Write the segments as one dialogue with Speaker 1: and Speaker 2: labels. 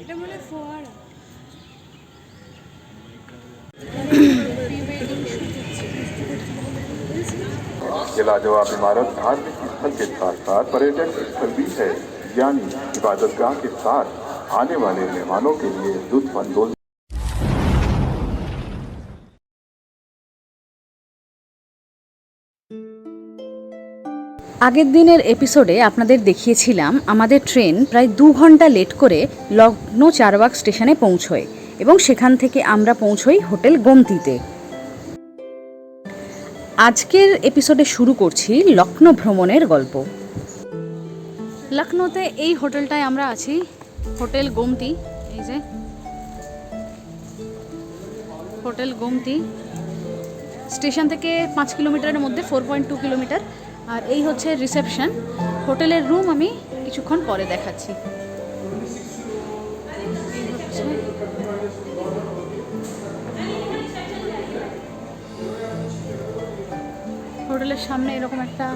Speaker 1: এটা মনে হয় ফোয়ারা
Speaker 2: ये लाजवाब इमारत धार्मिक स्थल के साथ साथ पर्यटन स्थल भी है यानी इबादतगाह के साथ आने वाले मेहमानों के लिए लुत्फ अंदोज
Speaker 3: আগের দিনের এপিসোডে আপনাদের দেখিয়েছিলাম আমাদের ট্রেন প্রায় দু ঘণ্টা লেট করে লগ্ন চারবাগ স্টেশনে পৌঁছয় এবং সেখান থেকে আমরা পৌঁছই হোটেল গোমতিতে। আজকের এপিসোডে শুরু করছি লখনৌ ভ্রমণের গল্প। লখনৌতে এই হোটেলটায় আমরা আছি, হোটেল গোমতি, এই যে। হোটেল গোমতি। স্টেশন থেকে পাঁচ কিলোমিটারের মধ্যে ফোর পয়েন্ট টু কিলোমিটার। আর এই হচ্ছে রিসেপশন হোটেলের রুম আমি কিছুক্ষণ পরে দেখাচ্ছি। হোটেলের সামনে এরকম একটা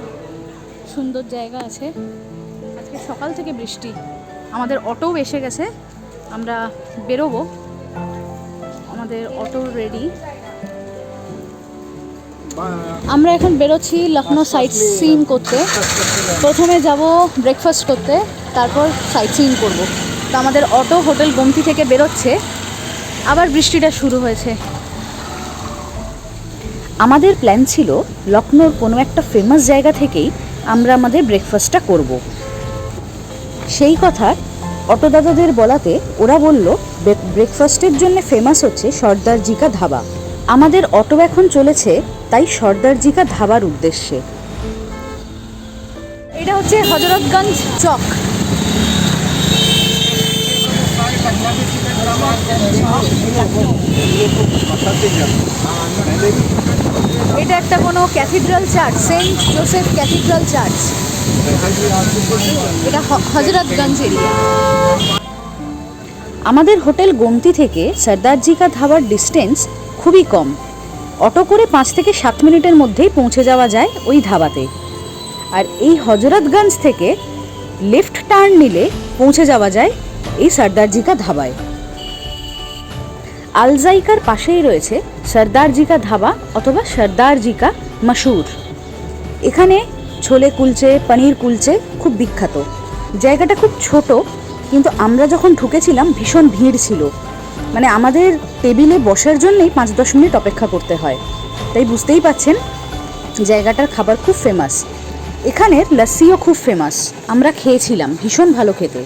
Speaker 3: সুন্দর জায়গা আছে। আজকে সকাল থেকে বৃষ্টি। আমাদের অটোও এসে গেছে। আমরা বেরোবো। আমাদের অটো রেডি আমরা এখন বেরোচ্ছি লখনৌ সাইট সিন করতে। প্রথমে যাব ব্রেকফাস্ট করতে, তারপর সাইট সিন করব। তো আমাদের অটো হোটেল গোমতি থেকে বেরোচ্ছে। আবার বৃষ্টিটা শুরু হয়েছে। আমাদের প্ল্যান ছিল লখনৌর কোনো একটা ফেমাস জায়গা থেকেই আমরা আমাদের ব্রেকফাস্টটা করব। সেই কথা অটো দাদাদের বলাতে ওরা বলল ব্রেকফাস্টের জন্য ফেমাস হচ্ছে সর্দার জিকা ধাবা। আমাদের অটো এখন চলেছে তাই সর্দার জিকা ধাবার উদ্দেশ্যে। এটা হচ্ছে হজরতগঞ্জ চক। এটা একটা কোনো cathedral church, Saint Joseph cathedral church. এটা হজরতগঞ্জ এরিয়া। আমাদের হোটেল গোমতি থেকে সর্দারজি কা ধাবার ডিস্টেন্স খুবই কম। অটো করে পাঁচ থেকে সাত মিনিটের মধ্যেই পৌঁছে যাওয়া যায় ওই ধাবাতে। আর এই হজরতগঞ্জ থেকে লেফট টার্ন নিলে পৌঁছে যাওয়া যায় এই সর্দারজিকা ধাবায়। আলজাইকার পাশেই রয়েছে সর্দারজিকা ধাবা অথবা সর্দারজি কা মশুর এখানে ছোলে কুলচে, পনির কুলচে খুব বিখ্যাত। জায়গাটা খুব ছোট, কিন্তু আমরা যখন ঢুকেছিলাম ভীষণ ভিড় ছিল। মানে আমাদের টেবিলে বসার জন্যই পাঁচ দশ মিনিট অপেক্ষা করতে হয়। তাই বুঝতেই পাচ্ছেন, জায়গাটার খাবার খুব ফেমাস এখানের লস্যিও খুব ফেমাস আমরা খেয়েছিলাম, ভীষণ ভালো খেতে।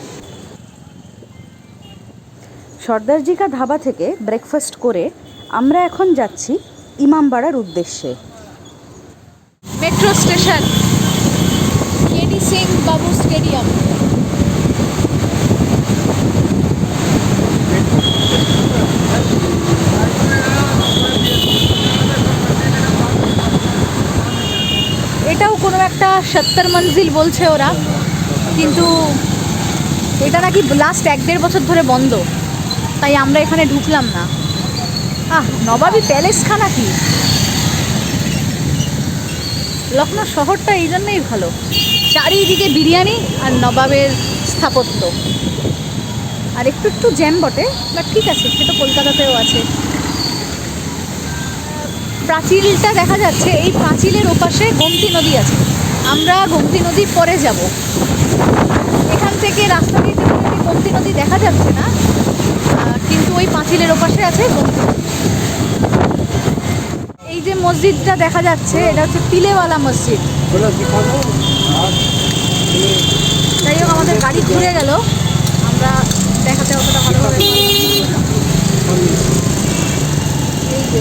Speaker 3: সর্দারজিকা ধাবা থেকে ব্রেকফাস্ট করে আমরা এখন যাচ্ছি ইমামবাড়ার উদ্দেশ্যে। মেট্রো স্টেশন, কেডি সিং বাবু স্টেডিয়াম এটাও কোনো একটা সত্তর মঞ্জিল বলছে ওরা, কিন্তু এটা নাকি লাস্ট এক দেড় বছর ধরে বন্ধ, তাই আমরা এখানে ঢুকলাম না। আহ, নবাবী খানা কি? লখনৌ শহরটা এই জন্যই ভালো, চারিদিকে বিরিয়ানি আর নবাবের স্থাপত্য। আর একটু একটু জ্যাম বটে বাট ঠিক আছে, সে তো কলকাতাতেও আছে। প্রাচীরটা দেখা যাচ্ছে, এই প্রাচীরের ওপাশে গোমতী নদী আছে। আমরা গোমতী নদীর পরে যাব। এখান থেকে রাস্তা দিয়ে যেতে গোমতী নদী দেখা যাচ্ছে না কিন্তু ওই পাঁচিলের ওপাশে আছে গোমতী। এই যে মসজিদটা দেখা যাচ্ছে, এটা হচ্ছে পিলেওয়ালা মসজিদ। যাই হোক, আমাদের গাড়ি ঘুরে গেল। আমরা দেখাতে অতটা যে,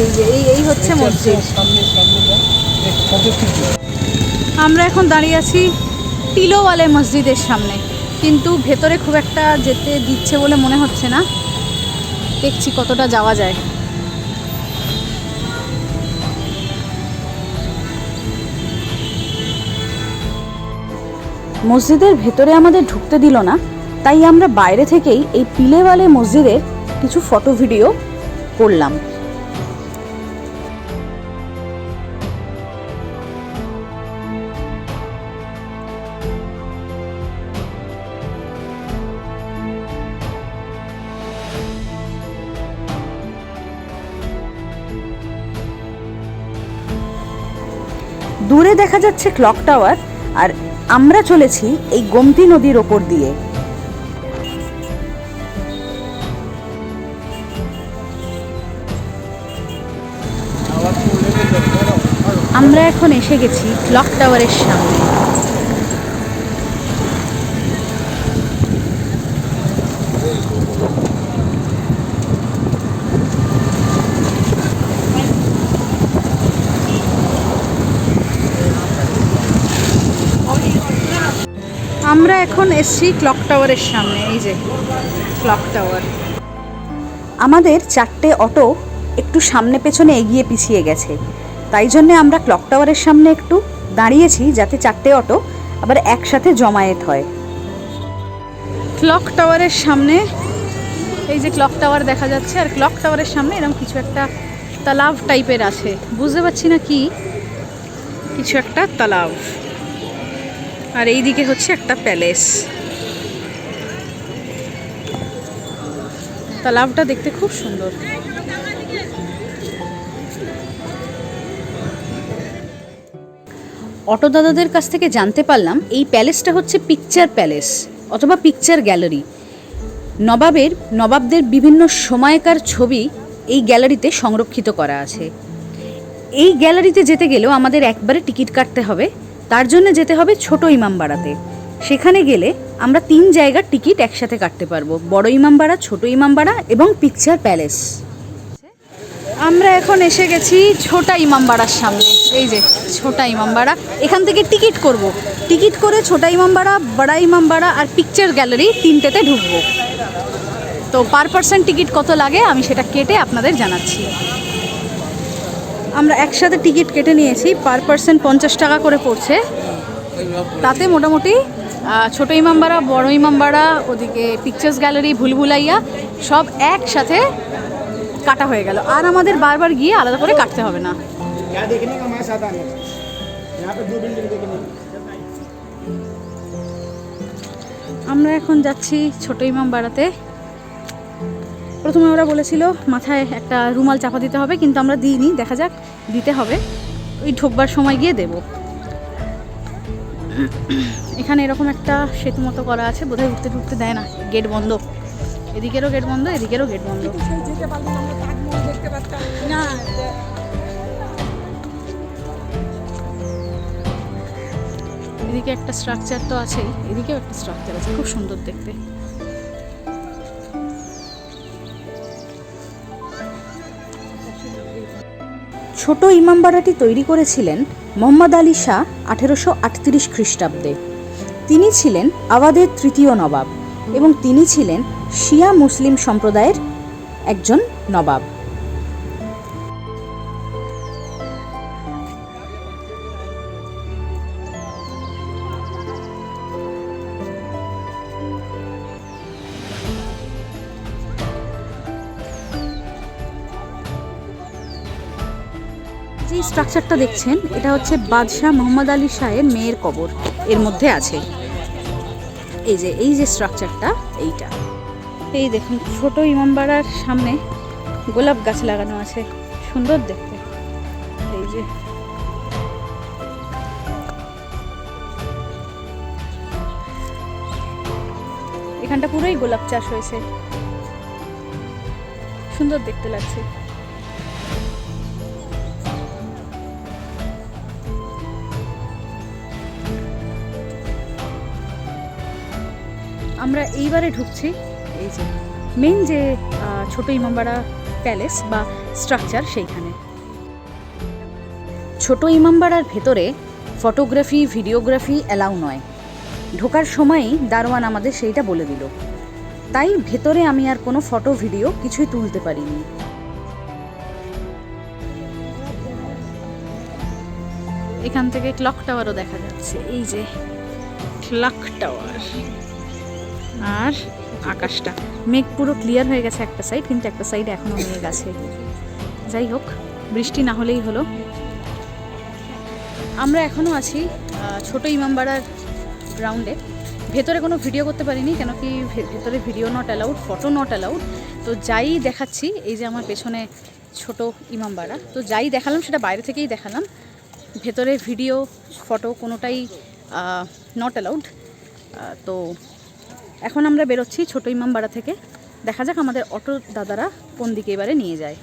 Speaker 3: এই যে, এই এই হচ্ছে মসজিদ। আমরা এখন দাঁড়িয়ে আছি টিলোওয়ালে মসজিদের সামনে। কিন্তু ভেতরে খুব একটা যেতে দিচ্ছে বলে মনে হচ্ছে না। দেখছি কতটা যাওয়া যায়। মসজিদের ভেতরে আমাদের ঢুকতে দিল না। তাই আমরা বাইরে থেকেই এই পিলেওয়ালে মসজিদের কিছু ফটো ভিডিও করলাম। দেখা যাচ্ছে ক্লক টাওয়ার আর আমরা চলেছি এই গোমতী নদীর ওপর দিয়ে। আমরা এখন এসে গেছি ক্লক টাওয়ারের সামনে আমরা এখন এসছি ক্লক টাওয়ারের সামনে, এই যে ক্লক টাওয়ার। আমাদের চারটে অটো একটু সামনে পেছনে এগিয়ে পিছিয়ে গেছে। তাই জন্যে আমরা ক্লক টাওয়ারের সামনে একটু দাঁড়িয়েছি যাতে চারটে অটো আবার একসাথে জমায়েত হয়। ক্লক টাওয়ারের সামনে, এই যে ক্লক টাওয়ার দেখা যাচ্ছে, আর ক্লক টাওয়ারের সামনে এরকম কিছু একটা তালাব টাইপের আছে। বুঝতে পারছি না কি? কিছু একটা তালাব। আর এই দিকে হচ্ছে একটা প্যালেস। তালাবটা দেখতে খুব সুন্দর। অটো দাদাদের কাছ থেকে জানতে পারলাম, এই প্যালেসটা হচ্ছে পিকচার প্যালেস অথবা পিকচার গ্যালারি। নবাবের, নবাবদের বিভিন্ন সময়কার ছবি এই গ্যালারিতে সংরক্ষিত করা আছে। এই গ্যালারিতে যেতে গেলেও আমাদের একবারে টিকিট কাটতে হবে। তার জন্য যেতে হবে ছোট ইমামবাড়াতে সেখানে গেলে আমরা তিন জায়গার টিকিট একসাথে কাটতে পারব, বড় ইমামবাড়া ছোট ইমামবাড়া এবং পিকচার প্যালেস। আমরা এখন এসে গেছি ছোটা ইমামবাড়ার সামনে। এই যে ছোটা ইমামবাড়া এখান থেকে টিকিট করব। টিকিট করে ছোটা ইমামবাড়া বড়া ইমামবাড়া আর পিকচার গ্যালারি তিনটেতে ঢুকবো। তো পার পার্সেন্ট টিকিট কত লাগে আমি সেটা কেটে আপনাদের জানাচ্ছি। আমরা একসাথে টিকিট কেটে নিয়েছি পার পার্সন পঞ্চাশ টাকা করে পড়ছে। তাতে মোটামুটি ছোটো ইমামবাড়া বড় ইমামবাড়া ওদিকে পিকচার্স গ্যালারি ভুলভুলাইয়া সব একসাথে কাটা হয়ে গেল। আর আমাদের বারবার গিয়ে আলাদা করে কাটতে হবে না। আমরা এখন যাচ্ছি ছোটো ইমামবাড়াতে। প্রথমে ওরা বলেছিল মাথায় একটা রুমাল চাপা দিতে হবে কিন্তু আমরা দিইনি দেখা যাক দিতে হবে। ওই ঢোকবার সময় গিয়ে দেব। এখানে এরকম একটা সেতু মতো করা আছে বোধহয় উঠতে ঢুকতে দেয় না গেট বন্ধ। এদিকেরও গেট বন্ধ এদিকেরও গেট বন্ধ। এদিকে একটা স্ট্রাকচার তো আছেই এদিকেও একটা স্ট্রাকচার আছে খুব সুন্দর দেখতে। ছোট ইমামবাড়াটি তৈরি করেছিলেন মোহাম্মদ আলী শাহ আঠেরোশো আটত্রিশ খ্রিস্টাব্দে। তিনি ছিলেন আওয়াদের তৃতীয় নবাব এবং তিনি ছিলেন শিয়া মুসলিম সম্প্রদায়ের একজন নবাব। যে স্ট্রাকচারটা দেখছেন, এটা হচ্ছে বাদশাহ মোহাম্মদ আলী শাহের মেয়ের কবর। এর মধ্যে আছে। এই যে এই যে স্ট্রাকচারটা, এইটা। এই দেখুন, ছোট ইমামবাড়ার সামনে গোলাপ গাছ লাগানো আছে। সুন্দর দেখতে। এই যে। এখানটা পুরোই গোলাপ চাষ হয়েছে। সুন্দর দেখতে লাগছে। আমরা এইবারে ঢুকছি এই যে মেন যে ছোট ইমামবাড়া প্যালেস বা স্ট্রাকচার সেইখানে। ছোট ইমামবাড়ার ভেতরে ফটোগ্রাফি ভিডিওগ্রাফি অ্যালাউ নয়। ঢোকার সময়ই দারোয়ান আমাদের সেইটা বলে দিল। তাই ভেতরে আমি আর কোনো ফটো ভিডিও কিছুই তুলতে পারিনি। এখান থেকে ক্লক টাওয়ারও দেখা যাচ্ছে। এই যে ক্লক টাওয়ার আর আকাশটা। মেঘ পুরো ক্লিয়ার হয়ে গেছে একটা সাইড কিন্তু একটা সাইড এখনও মেঘ আছে। যাই হোক, বৃষ্টি না হলেই হলো। আমরা এখনও আছি ছোট ইমামবাড়ার গ্রাউন্ডে ভেতরে কোনো ভিডিও করতে পারিনি, কেন কি ভেতরে video not allowed photo not allowed তো যাই দেখাচ্ছি, এই যে আমার পেছনে ছোট ইমামবাড়া। তো যাই দেখালাম, সেটা বাইরে থেকেই দেখালাম। ভেতরে ভিডিও ফটো কোনোটাই নট অ্যালাউড তো এখন আমরা বেরোচ্ছি ছোটো ইমামবাড়া থেকে। দেখা যাক আমাদের অটো দাদারা কোন দিকে এবারে নিয়ে যায়।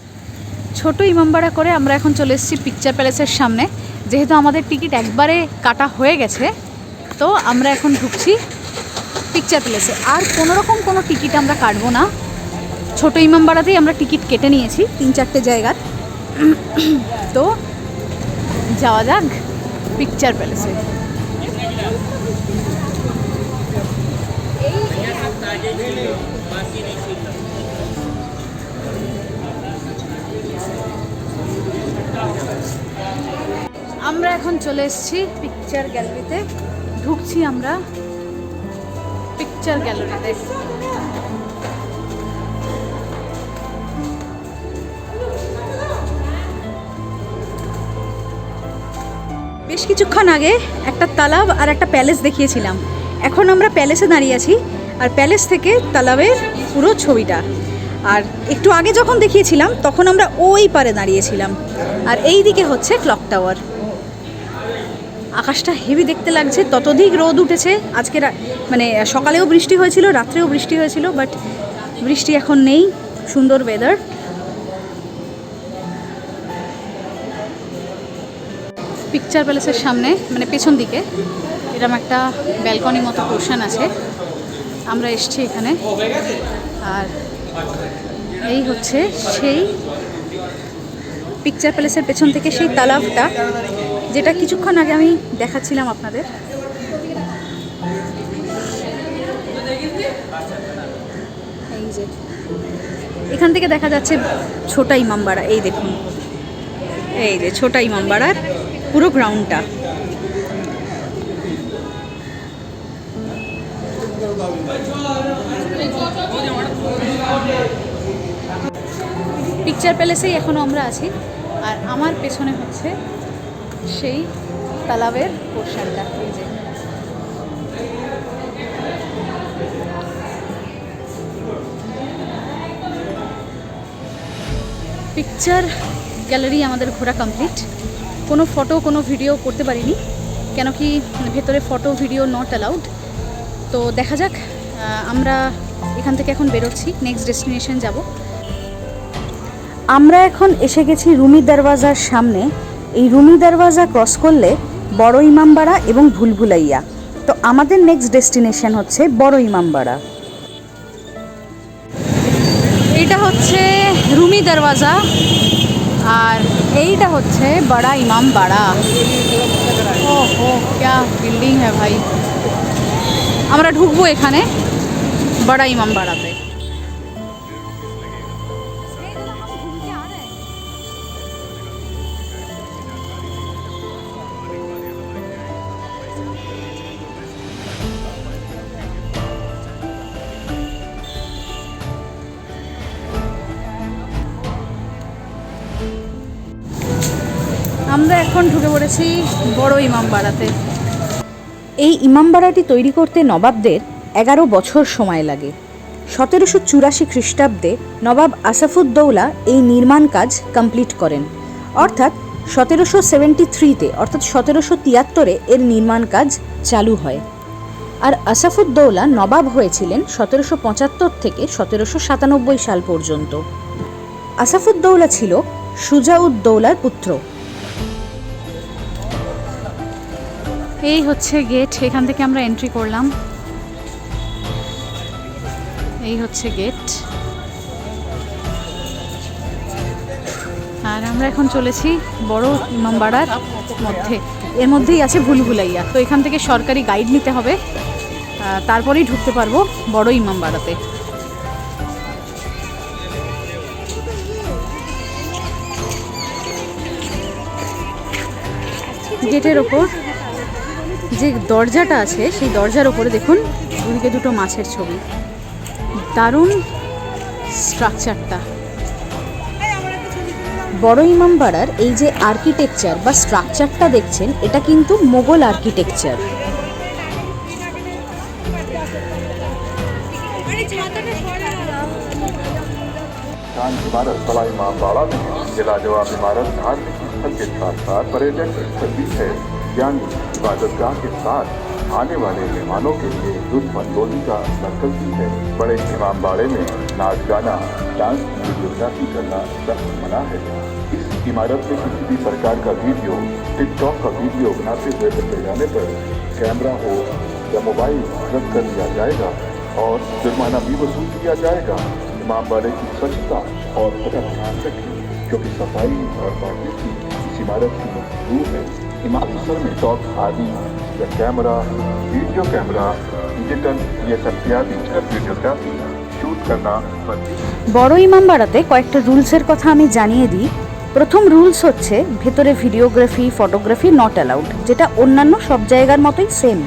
Speaker 3: ছোট ইমামবাড়া করে আমরা এখন চলে এসেছি পিকচার প্যালেসের সামনে। যেহেতু আমাদের টিকিট একবারে কাটা হয়ে গেছে, তো আমরা এখন ঢুকছি পিকচার প্যালেসে আর কোনো রকম কোনো টিকিট আমরা কাটবো না। ছোট ইমামবাড়াতেই আমরা টিকিট কেটে নিয়েছি তিন চারটে জায়গার। তো যাওয়া যাক পিকচার প্যালেসে আমরা এখন চলে এসেছি পিকচার গ্যালারিতে ঢুকছি আমরা পিকচার গ্যালারিতে বেশ কিছুক্ষণ আগে একটা তালাব আর একটা প্যালেস দেখিয়েছিলাম। এখন আমরা প্যালেসে দাঁড়িয়ে আছি আর প্যালেস থেকে তালাবের পুরো ছবিটা। আর একটু আগে যখন দেখিয়েছিলাম, তখন আমরা ওই পারে দাঁড়িয়েছিলাম। আর এই দিকে হচ্ছে ক্লক টাওয়ার। আকাশটা হেভি দেখতে লাগছে, ততধিক রোদ উঠেছে। আজকে মানে সকালেও বৃষ্টি হয়েছিল, রাত্রেও বৃষ্টি হয়েছিল, বাট বৃষ্টি এখন নেই, সুন্দর ওয়েদার পিকচার প্যালেসের সামনে মানে পেছন দিকে। এরকম একটা ব্যালকনি মতো পোর্শন আছে। আমরা এসছি এখানে। আর এই হচ্ছে সেই পিকচার প্যালেসের পেছন থেকে সেই তালাবটা, যেটা কিছুক্ষণ আগে আমি দেখাচ্ছিলাম আপনাদের। এই যে, এখান থেকে দেখা যাচ্ছে ছোটা ইমামবাড়া, এই দেখুন। এই যে ছোটা ইমামবাড়ার পুরো গ্রাউন্ডটা পিকচার প্যালেসেই এখনও আমরা আছি। আর আমার পেছনে হচ্ছে সেই তালাবের পোর্শনটা এই যে। পিকচার গ্যালারি আমাদের ঘোরা কমপ্লিট কোনো ফটো কোনো ভিডিও করতে পারিনি, কেন কি ভেতরে ফটো ভিডিও নট অ্যালাউড তো দেখা যাক আমরা এখান থেকে এখন বেরোচ্ছি নেক্সট ডেস্টিনেশন যাব। আমরা এখন এসে গেছি রুমি দরওয়াজার সামনে। এই রুমি দরওয়াজা ক্রস করলে বড় ইমামবাড়া এবং ভুলভুলাইয়া। তো আমাদের নেক্সট ডেস্টিনেশন হচ্ছে বড় ইমামবাড়া। এটা হচ্ছে রুমি দরওয়াজা আর এইটা হচ্ছে বড়া ইমাম বাড়া ও হো ক্যা বিল্ডিং হ্যাঁ ভাই। আমরা ঢুকবো এখানে বড়া ইমাম এখন ঢুকে পড়েছি বড় ইমামবাড়াতে। এই ইমামবাড়াটি তৈরি করতে নবাবদের এগারো বছর সময় লাগে। সতেরোশো চুরাশি খ্রিস্টাব্দে নবাব আসাফুদ্দৌলা এই নির্মাণ কাজ কমপ্লিট করেন। অর্থাৎ সতেরোশো সেভেন্টি থ্রিতে অর্থাৎ সতেরোশো তিয়াত্তরে এর নির্মাণ কাজ চালু হয়। আর আসাফুদ্দৌলা নবাব হয়েছিলেন সতেরোশো পঁচাত্তর থেকে সতেরোশো সাতানব্বই সাল পর্যন্ত। আসাফুদ্দৌলা ছিল সুজাউদ্দৌলার পুত্র। এই হচ্ছে গেট এখান থেকে আমরা এন্ট্রি করলাম। এই হচ্ছে গেট আর আমরা এখন চলেছি বড় ইমামবাড়ার মধ্যে। এর মধ্যেই আছে ভুলভুলাইয়া। তো এখান থেকে সরকারি গাইড নিতে হবে। তারপরেই ঢুকতে পারব বড় ইমামবাড়াতে। গেটের ওপর যে দরজাটা আছে সেই দরজার ওপরে দেখুন ওদিকে দুটো মাছের ছবি দারুণ স্ট্রাকচারটা বড় ইমামবাড়ার এই যে আর্কিটেকচার বা স্ট্রাকচারটা দেখছেন এটা কিন্তু মোগল আর্কিটেকচার
Speaker 2: शान इमारत बड़ा इमाम बाड़ा में ये लाजवाब इमारत धार्मिक स्थल के साथ साथ पर्यटन स्थल भी है यानी इबादतगाह के साथ आने वाले मेहमानों के लिए लुत्फ मंदोली का मरकज भी है। बड़े इमाम बाड़े में नाच गाना, डांस वीडियोग्राफी करना सख्त मना है। इस इमारत में किसी भी प्रकार का वीडियो, टिकटॉक का वीडियो बनाते हुए पकड़े जाने पर कैमरा हो या मोबाइल रद्द कर दिया जाएगा और जुर्माना भी वसूल किया जाएगा। इमाम बाड़े की स्वच्छता और का ध्यान रखें, क्योंकि सफ़ाई और पाकिस्ती इस इमारत की रूह है। इमाम परिसर में टॉक आदि या कैमरा वीडियो कैमरा डिजिटल ये सब इत्यादि वीडियोग्राफी शूट करना बंदी
Speaker 3: বড় ইমামবাড়াতে কয়েকটা রুলসের কথা আমি জানিয়ে দিই প্রথম রুলস হচ্ছে ভেতরে ভিডিওগ্রাফি ফটোগ্রাফি নট অ্যালাউড যেটা অন্যান্য সব জায়গার মতোই সেম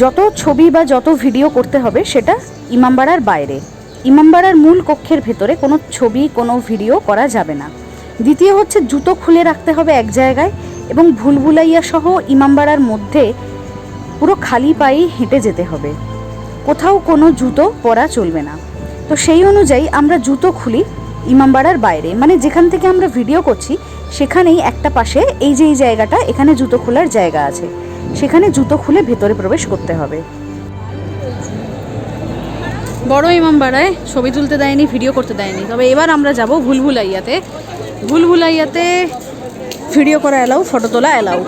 Speaker 3: যত ছবি বা যত ভিডিও করতে হবে সেটা ইমামবাড়ার বাইরে ইমামবাড়ার মূল কক্ষের ভেতরে কোনো ছবি কোনো ভিডিও করা যাবে না দ্বিতীয় হচ্ছে জুতো খুলে রাখতে হবে এক জায়গায় এবং ভুলভুলাইয়া সহ ইমামবাড়ার মধ্যে পুরো খালি পায়েই হেঁটে যেতে হবে। কোথাও কোনো জুতো পরা চলবে না। তো সেই অনুযায়ী আমরা জুতো খুলি ইমামবাড়ার বাইরে। মানে যেখান থেকে আমরা ভিডিও করছি, সেখানেই একটা পাশে এই যে এই জায়গাটা, এখানে জুতো খোলার জায়গা আছে। সেখানে জুতো খুলে ভেতরে প্রবেশ করতে হবে। বড় ইমামবাড়ায় ছবি তুলতে দেয়নি, ভিডিও করতে দেয়নি। তবে এবার আমরা যাব ভুলভুলাইয়াতে। ভুলভুলাইয়াতে ভিডিও করা এলাও ফটো তোলা এলাও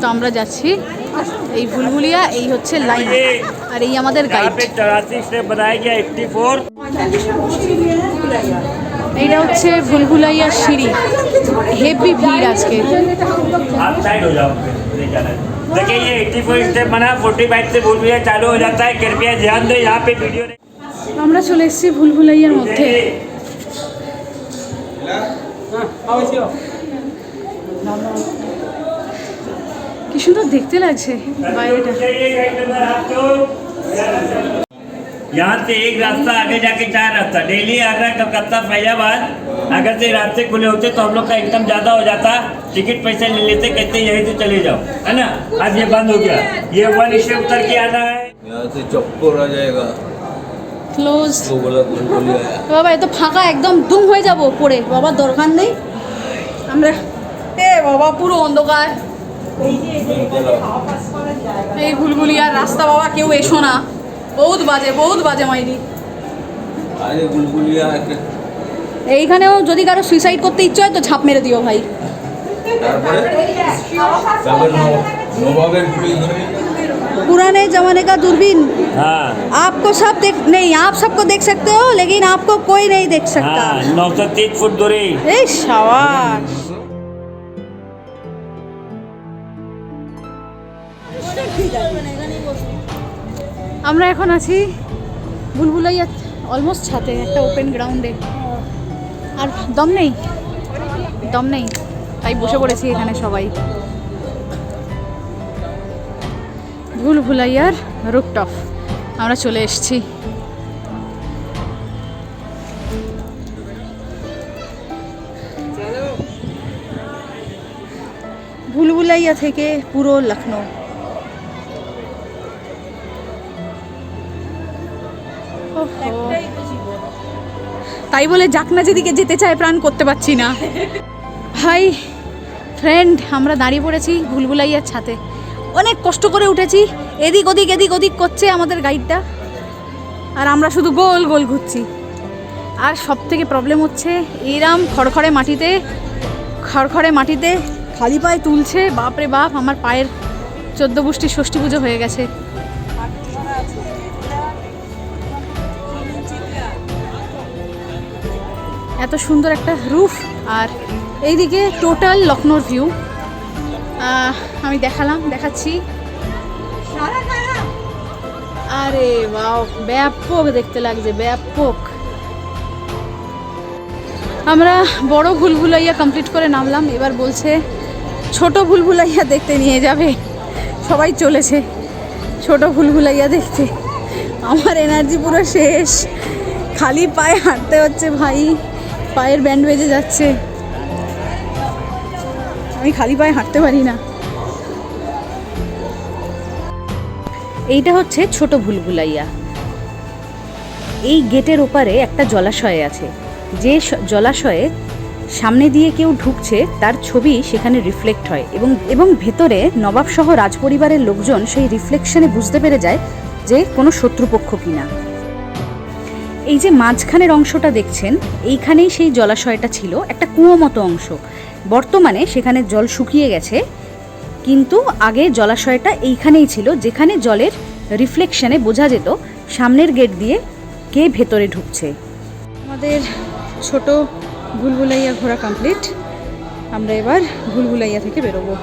Speaker 3: তো আমরা যাচ্ছি এই ভুলভুলিয়া এই হচ্ছে লাইন আর এই আমাদের
Speaker 4: यहाँ
Speaker 3: গাইড
Speaker 4: पे चौरासी से बनाया गया एट्टी फोर
Speaker 3: এইটা হচ্ছে ভুলভুলাইয়ার সিঁড়ি হেভি ভিড় আজকে
Speaker 4: आप साइड हो जाओ नहीं जाना है। देखिए ये एट्टी फोर स्टेप बना फोर्टी फाइव से भूल भुलैया चालू हो जाता है कृपया ध्यान दें यहाँ पे वीडियो नहीं
Speaker 3: আমরা চলে এসেছি ভুলভুলাইয়ার মধ্যে কি সুন্দর দেখতে লাগছে বাইরেটা
Speaker 4: जाइएगा एक नंबर आपको यहाँ से एक रास्ता आगे जाके चार रास्ता दिल्ली आगरा कलकत्ता फैजाबाद अगर से रास्ते खुले होते तो हम लोग का इनकम ज्यादा हो जाता टिकट पैसे ले लेते कहते यहीं से चले जाओ है ना आज ये बंद हो गया ये वन से उतर के आना है
Speaker 5: यहाँ से चप्पर आ जाएगा
Speaker 3: ক্লোজ বাবা এত ফাঁকা একদম দুম হয়ে যাব পড়ে বাবা দরকার নেই। আমরা এ বাবা পুরো অন্ধকার। এই গুলগুলি আর রাস্তা বাবা কেউ এসো না। বহুত বাজে বহুত বাজে
Speaker 5: মাইনি
Speaker 3: এইখানেও যদি কারও সুইসাইড করতে ইচ্ছে হয় তো ঝাঁপ মেরে দিও ভাই।
Speaker 5: তারপরে? তারপরে নব- নবাবের গুলি ধরে
Speaker 3: पुराने जमाने का दूरबीन
Speaker 4: हाँ
Speaker 3: आपको सब देख नहीं आप सबको देख सकते हो लेकिन आपको कोई नहीं देख सकता
Speaker 4: हाँ नौ सौ तीस फुट दूरी
Speaker 3: এই সাবাস আমরা এখন আছি বুলবুলাইয়া অলমোস্ট ছাতে একটা ওপেন গ্রাউন্ডে আর দম নেই দম নেই তাই বসে পড়েছি এখানে সবাই ভুলভুলাইয়ার রুকটপ। আমরা চলে এসেছি। ভুলভুলাইয়া থেকে পুরো লখনৌ তাই বলে জাকনা যেদিকে যেতে চায়, প্রাণ করতে পারছি না। হাই, ফ্রেন্ড, আমরা দাঁড়িয়ে পড়েছি ভুলভুলাইয়ার ছাতে। অনেক কষ্ট করে উঠেছি। এদিক ওদিক এদিক ওদিক করছে আমাদের গাইডটা। আর আমরা শুধু গোল গোল ঘুরছি। আর সব থেকে প্রবলেম হচ্ছে, এরাম খড়খড়ে মাটিতে খড়খড়ে মাটিতে খালি পায়ে তুলছে। বাপরে বাপ, আমার পায়ের চোদ্দ গোষ্ঠী ষষ্ঠী পুজো হয়ে গেছে। এত সুন্দর একটা রুফ আর এইদিকে টোটাল লখনৌর ভিউ আমি দেখালাম, দেখাচ্ছি। আরে বাও, ব্যাপক দেখতে লাগছে, ব্যাপক। আমরা বড় ভুলভুলাইয়া কমপ্লিট করে নামলাম, এবার বলছে ছোট ভুলভুলাইয়া দেখতে নিয়ে যাবে। সবাই চলেছে ছোট ভুলভুলাইয়া দেখতে। আমার এনার্জি পুরো শেষ। খালি পায়ে হাঁটতে হচ্ছে ভাই, পায়ের ব্যান্ড বেজে যাচ্ছে। আমি খালি পায়ে হাঁটতে পারি না। এইটা হচ্ছে ছোট ভুলভুলাইয়া। এই গেটের ওপারে একটা জলাশয় আছে। যে জলাশয়ে সামনে দিয়ে কেউ ঢুকছে, তার ছবি সেখানে রিফ্লেক্ট হয় এবং এবং ভেতরে নবাবসহ রাজপরিবারের লোকজন সেই রিফ্লেকশনে বুঝতে পেরে যায় যে কোনো শত্রুপক্ষ কিনা। এই যে মাঝখানের অংশটা দেখছেন, এইখানেই সেই জলাশয়টা ছিল, একটা কুয়ো মতো অংশ। বর্তমানে সেখানে জল শুকিয়ে গেছে, কিন্তু আগে জলাশয়টা এইখানেই ছিল, যেখানে জলের রিফ্লেকশনে বোঝা যেত সামনের গেট দিয়ে কে ভেতরে ঢুকছে। আমাদের ছোট ভুলভুলাইয়া ঘোরা কমপ্লিট আমরা এবার ভুলভুলাইয়া থেকে বেরোবো।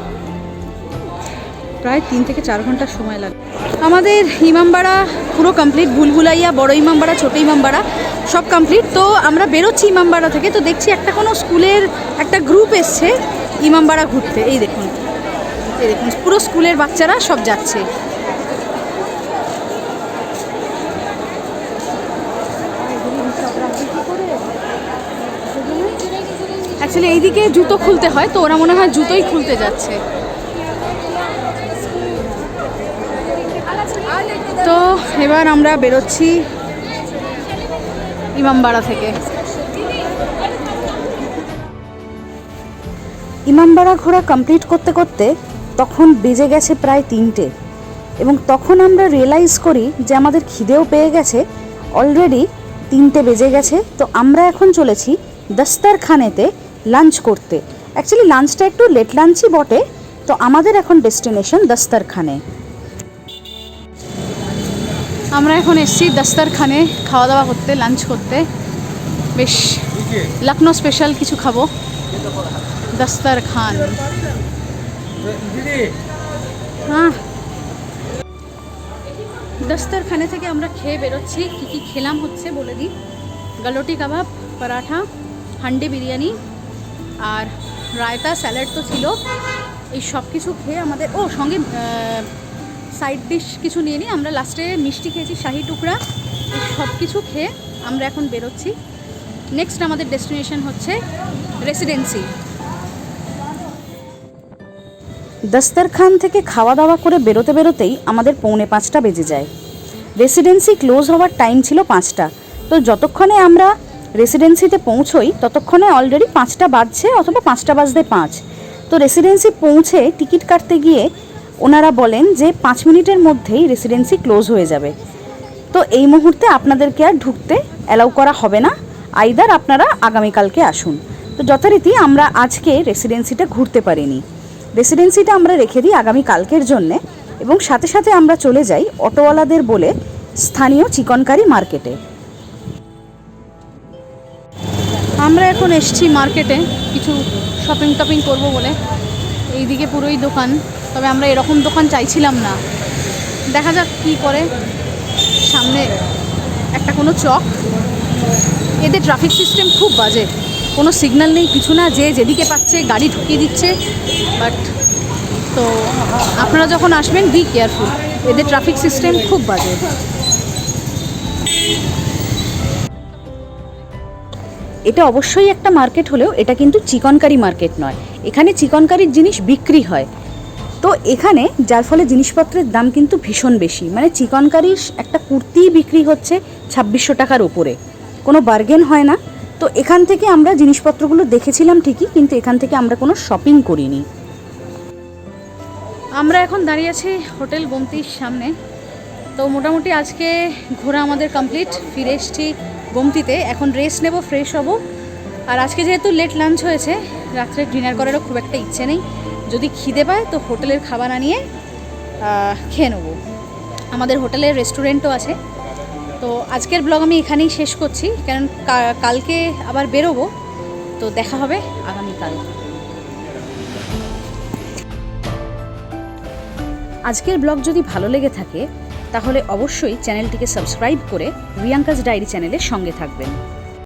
Speaker 3: প্রায় তিন থেকে চার ঘণ্টা সময় লাগে। আমাদের ইমামবাড়া পুরো কমপ্লিট ভুলভুলাইয়া, বড় ইমামবাড়া, ছোট ইমামবাড়া, সব কমপ্লিট তো আমরা বেরোচ্ছি ইমামবাড়া থেকে। তো দেখছি একটা কোনো স্কুলের একটা গ্রুপ এসছে ইমামবাড়া ঘুরতে। এই দেখুন এই দেখুন, পুরো স্কুলের বাচ্চারা সব যাচ্ছে। অ্যাকচুয়ালি এইদিকে জুতো খুলতে হয়, তো ওরা মনে হয় জুতোই খুলতে যাচ্ছে। তো এবার আমরা বেরোচ্ছি ইমামবাড়া থেকে। ইমামবাড়া ঘোরা কমপ্লিট করতে করতে তখন বেজে গেছে প্রায় তিনটে এবং তখন আমরা রিয়েলাইজ করি যে আমাদের খিদেও পেয়ে গেছে অলরেডি তিনটে বেজে গেছে। তো আমরা এখন চলেছি দস্তারখানেতে লাঞ্চ করতে। অ্যাকচুয়ালি লাঞ্চটা একটু লেট লাঞ্চই বটে, তো আমাদের এখন ডেস্টিনেশন দস্তারখানে। আমরা এখন এসেছি দস্তারখানে খাওয়া দাওয়া করতে লাঞ্চ করতে। বেশ লখনৌ স্পেশাল কিছু খাব। দস্তারখান। হ্যাঁ দস্তারখানে থেকে আমরা খেয়ে বেরোচ্ছি। কী কী খেলাম হচ্ছে বলে দিই। গালোটি কাবাব, পরাঠা, হান্ডি বিরিয়ানি আর রায়তা স্যালাড তো ছিল। এই সব কিছু খেয়ে আমাদের ও, সঙ্গে সাইড ডিশ কিছু নিয়ে নিই। আমরা লাস্টে মিষ্টি খেয়েছি, শাহি টুকরা সব কিছু খেয়ে আমরা এখন বেরোচ্ছি। নেক্সট আমাদের ডেস্টিনেশন হচ্ছে রেসিডেন্সি দস্তারখান থেকে খাওয়া দাওয়া করে বেরোতে বেরোতেই আমাদের পৌনে পাঁচটা বেজে যায়। রেসিডেন্সি ক্লোজ হওয়ার টাইম ছিল পাঁচটা। তো যতক্ষণে আমরা রেসিডেন্সিতে পৌঁছোই, ততক্ষণে অলরেডি পাঁচটা বাজছে অথবা পাঁচটা বাজতে পাঁচ। তো রেসিডেন্সি পৌঁছে টিকিট কাটতে গিয়ে ওনারা বলেন যে পাঁচ মিনিটের মধ্যেই রেসিডেন্সি ক্লোজ হয়ে যাবে। তো এই মুহূর্তে আপনাদেরকে আর ঢুকতে অ্যালাউ করা হবে না। আইদার আপনারা আগামীকালকে আসুন। তো যথারীতি আমরা আজকে রেসিডেন্সিটা ঘুরতে পারিনি। রেসিডেন্সিটা আমরা রেখে দিই আগামী কালকের জন্যে এবং সাথে সাথে আমরা চলে যাই অটোওয়ালাদের বলে স্থানীয় চিকনকারি মার্কেটে। আমরা এখন এসছি মার্কেটে। কিছু শপিং টপিং করব বলে। এইদিকে পুরোই দোকান। তবে আমরা এরকম দোকান চাইছিলাম না। দেখা যাক কী করে। সামনে একটা কোনো চক। এদের ট্রাফিক সিস্টেম খুব বাজে। কোনো সিগন্যাল নেই, কিছু না। যে যেদিকে পাচ্ছে, গাড়ি ঢুকিয়ে দিচ্ছে। বাট তো আপনারা যখন আসবেন বি কেয়ারফুল এদের ট্রাফিক সিস্টেম খুব বাজে। এটা অবশ্যই একটা মার্কেট হলেও এটা কিন্তু চিকনকারি মার্কেট নয়। এখানে চিকনকারির জিনিস বিক্রি হয়। তো এখানে যার ফলে জিনিসপত্রের দাম কিন্তু ভীষণ বেশি। মানে চিকনকারির একটা কুর্তিই বিক্রি হচ্ছে ছাব্বিশশো টাকার ওপরে কোনো বার্গেন হয় না। তো এখান থেকে আমরা জিনিসপত্রগুলো দেখেছিলাম ঠিকই, কিন্তু এখান থেকে আমরা কোনো শপিং করিনি। আমরা এখন দাঁড়িয়ে আছি হোটেল গোমতির সামনে। তো মোটামুটি আজকে ঘোরা আমাদের কমপ্লিট ফিরে এসছি গোমতিতে। এখন রেস্ট নেব ফ্রেশ হব। আর আজকে যেহেতু লেট লাঞ্চ হয়েছে, রাত্রে ডিনার করারও খুব একটা ইচ্ছে নেই। যদি খিদে পায়, তো হোটেলের খাবার আনিয়ে খেয়ে নেব। আমাদের হোটেলের রেস্টুরেন্টও আছে। তো আজকের ব্লগ আমি এখানেই শেষ করছি। কারণ কালকে আবার বেরোবো। তো দেখা হবে আগামীকাল। আজকের ব্লগ যদি ভালো লেগে থাকে, তাহলে অবশ্যই চ্যানেলটিকে সাবস্ক্রাইব করে রিয়াঙ্কাস ডায়েরি চ্যানেলের সঙ্গে থাকবেন।